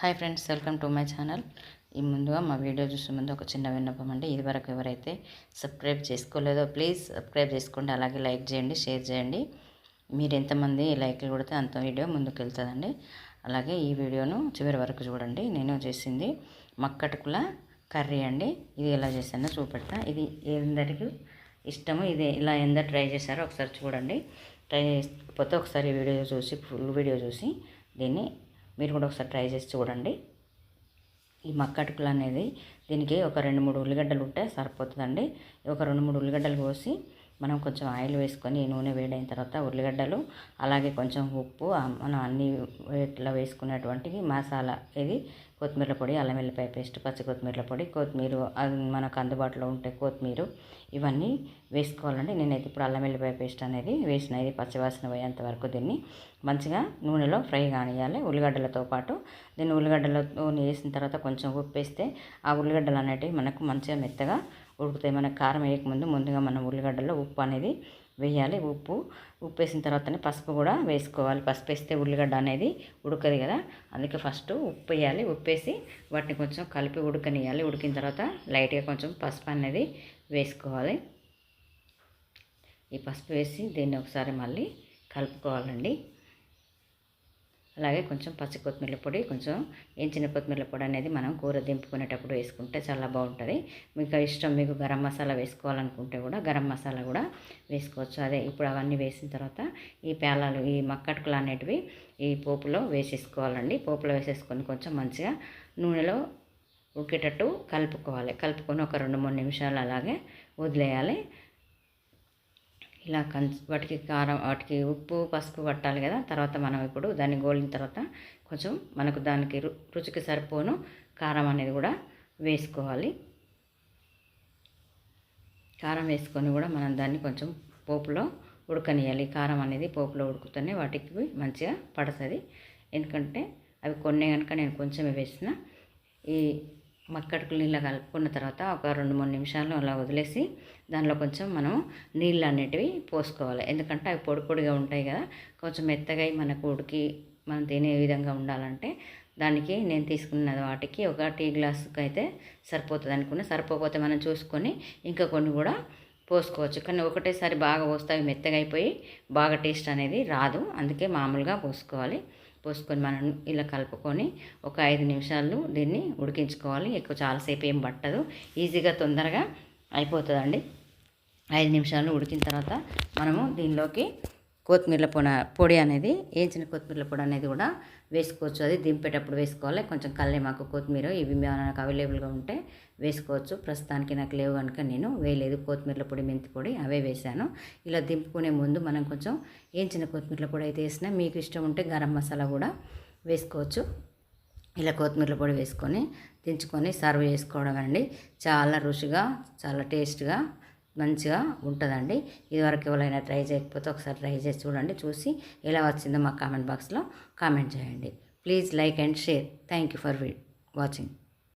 Hi friends welcome to my channel. ఈ ముందుగా మా వీడియో చూసే ముందు ఒక చిన్న విన్నపం అండి. ఇదివరకు ఎవరైతే సబ్స్క్రైబ్ చేసుకోలేదో ప్లీజ్ సబ్స్క్రైబ్ చేసుకోండి. అలాగే లైక్ చేయండి షేర్ చేయండి. మీరు ఎంతమంది లైక్లు కొడితే అంత వీడియో ముందుకు వెళ్తుందండి అలాగే ఈ వీడియోను చివరి వరకు చూడండి. నేను చేసింది మక్కటుకుల కర్రీ అండి. ఇది ఎలా చేశానో చూపెడతా. ఇది ఎందరికి ఇష్టము ఇది ఇలా ఎందరు ట్రై చేశారో ఒకసారి చూడండి. ట్రై చేయకపోతే ఒకసారి వీడియో చూసి ఫుల్ వీడియో చూసి దీన్ని మీరు కూడా ఒకసారి ట్రై చేసి చూడండి. ఈ మక్కటుకులు అనేది దీనికి ఒక రెండు మూడు ఉల్లిగడ్డలు ఉంటే సరిపోతుందండి. ఒక రెండు మూడు ఉల్లిగడ్డలు కోసి మనం కొంచెం ఆయిల్ వేసుకొని నూనె వేడైన తర్వాత ఉల్లిగడ్డలు అలాగే కొంచెం ఉప్పు మనం అన్ని ఇట్లా వేసుకునేటువంటివి మసాలా ఇది కొత్తిమీర పొడి అల్లం వెల్లిపాయ పేస్ట్ పచ్చి కొత్తిమీర పొడి కొత్తిమీర అది మనకు అందుబాటులో ఉంటే కొత్తిమీర ఇవన్నీ వేసుకోవాలండి. నేనైతే ఇప్పుడు అల్లం వెల్లిపాయ పేస్ట్ అనేది వేసిన ఇది పచ్చివాసన పోయేంత వరకు దీన్ని మంచిగా నూనెలో ఫ్రై కానియాలి ఉల్లిగడ్డలతో పాటు దీన్ని ఉల్లిగడ్డలో నూనె వేసిన తర్వాత కొంచెం ఉప్పు వేస్తే ఆ ఉల్లిగడ్డలు అనేటివి మనకు మంచిగా మెత్తగా ఉడుకుతాయి. మనకు కారం వేయకముందు ముందుగా మనం ఉల్లిగడ్డలో ఉప్పు అనేది వేయాలి. ఉప్పు ఉప్పు వేసిన తర్వాతనే పసుపు కూడా వేసుకోవాలి. పసుపు వేస్తే ఉల్లిగడ్డ అనేది ఉడకదు కదా. అందుకే ఫస్ట్ ఉప్పు వేయాలి. ఉప్పు వేసి వాటిని కొంచెం కలిపి ఉడకనియాలి ఉడికిన తర్వాత లైట్గా కొంచెం పసుపు అనేది వేసుకోవాలి. ఈ పసుపు వేసి దీన్ని ఒకసారి మళ్ళీ కలుపుకోవాలండి. అలాగే కొంచెం పచ్చి కొత్తిమీర పొడి కొంచెం ఎంచిన కొత్తిమీర పొడి అనేది మనం కూర దింపుకునేటప్పుడు వేసుకుంటే చాలా బాగుంటుంది. మీకు ఇష్టం మీకు గరం మసాలా వేసుకోవాలనుకుంటే కూడా గరం మసాలా కూడా వేసుకోవచ్చు. అదే ఇప్పుడు అవన్నీ వేసిన తర్వాత ఈ పేలాలు ఈ మక్కటుకులు అనేటివి ఈ పోపులో వేసేసుకోవాలండి. పోపులో వేసేసుకొని కొంచెం మంచిగా నూనెలో ఉడికేటట్టు కలుపుకోవాలి. కలుపుకొని ఒక రెండు మూడు నిమిషాలు అలాగే వదిలేయాలి. ఇలా కంచ వాటికి కారం వాటికి ఉప్పు పసుపు పట్టాలి కదా. తర్వాత మనం ఇప్పుడు దాన్ని గోలిన తర్వాత కొంచెం మనకు దానికి రుచికి సరిపోను కారం అనేది కూడా వేసుకోవాలి. కారం వేసుకొని కూడా మనం దాన్ని కొంచెం పోపులో ఉడకనియాలి కారం అనేది పోపులో ఉడుకుతూనే వాటికి మంచిగా పడుతుంది. ఎందుకంటే అవి కొన్ని కనుక నేను కొంచెమే వేసిన ఈ మక్కడుకులు నీళ్ళు కలుపుకున్న తర్వాత ఒక రెండు మూడు నిమిషాలు అలా వదిలేసి దానిలో కొంచెం మనం నీళ్ళు అనేటివి పోసుకోవాలి. ఎందుకంటే అవి పొడి పొడిగా ఉంటాయి కదా. కొంచెం మెత్తగా మనకు ఉడికి మనం తినే విధంగా ఉండాలంటే దానికి నేను తీసుకున్న వాటికి ఒక టీ గ్లాసుకి అయితే సరిపోతుంది అనుకున్న. సరిపోకపోతే మనం చూసుకొని ఇంకా కొన్ని కూడా పోసుకోవచ్చు. కానీ ఒకటేసారి బాగా పోస్తే అవి మెత్తగా అయిపోయి బాగా టేస్ట్ అనేది రాదు. అందుకే మామూలుగా పోసుకోవాలి. పోసుకొని మనం ఇలా కలుపుకొని ఒక ఐదు నిమిషాలు దీన్ని ఉడికించుకోవాలి. ఎక్కువ చాలాసేపు ఏం పట్టదు. ఈజీగా తొందరగా అయిపోతుందండి. ఐదు నిమిషాలు ఉడికిన తర్వాత మనము దీనిలోకి కొత్తిమీర పొడ పొడి అనేది వేయించిన కొత్తిమీర పొడి అనేది కూడా వేసుకోవచ్చు. అది దింపేటప్పుడు వేసుకోవాలి. కొంచెం కల్లేమాకు కొత్తిమీర ఇవి నాకు అవైలబుల్గా ఉంటే వేసుకోవచ్చు. ప్రస్తుతానికి నాకు లేవు కనుక నేను వేయలేదు. కొత్తిమీర పొడి మెంతి పొడి అవే వేసాను ఇలా దింపుకునే ముందు మనం కొంచెం వేయించిన కొత్తిమీర పొడి అయితే వేసినా మీకు ఇష్టం ఉంటే గరం మసాలా కూడా వేసుకోవచ్చు. ఇలా కొత్తిమీర పొడి వేసుకొని దించుకొని సర్వ్ చేసుకోవడం అండి చాలా రుచిగా చాలా టేస్ట్గా మంచిగా ఉంటుందండి. ఇదివరకు ఎవరైనా ట్రై చేయకపోతే ఒకసారి ట్రై చేసి చూడండి. చూసి ఎలా వచ్చిందో మా కామెంట్ బాక్స్లో కామెంట్ చేయండి. Please like and share. Thank you for watching.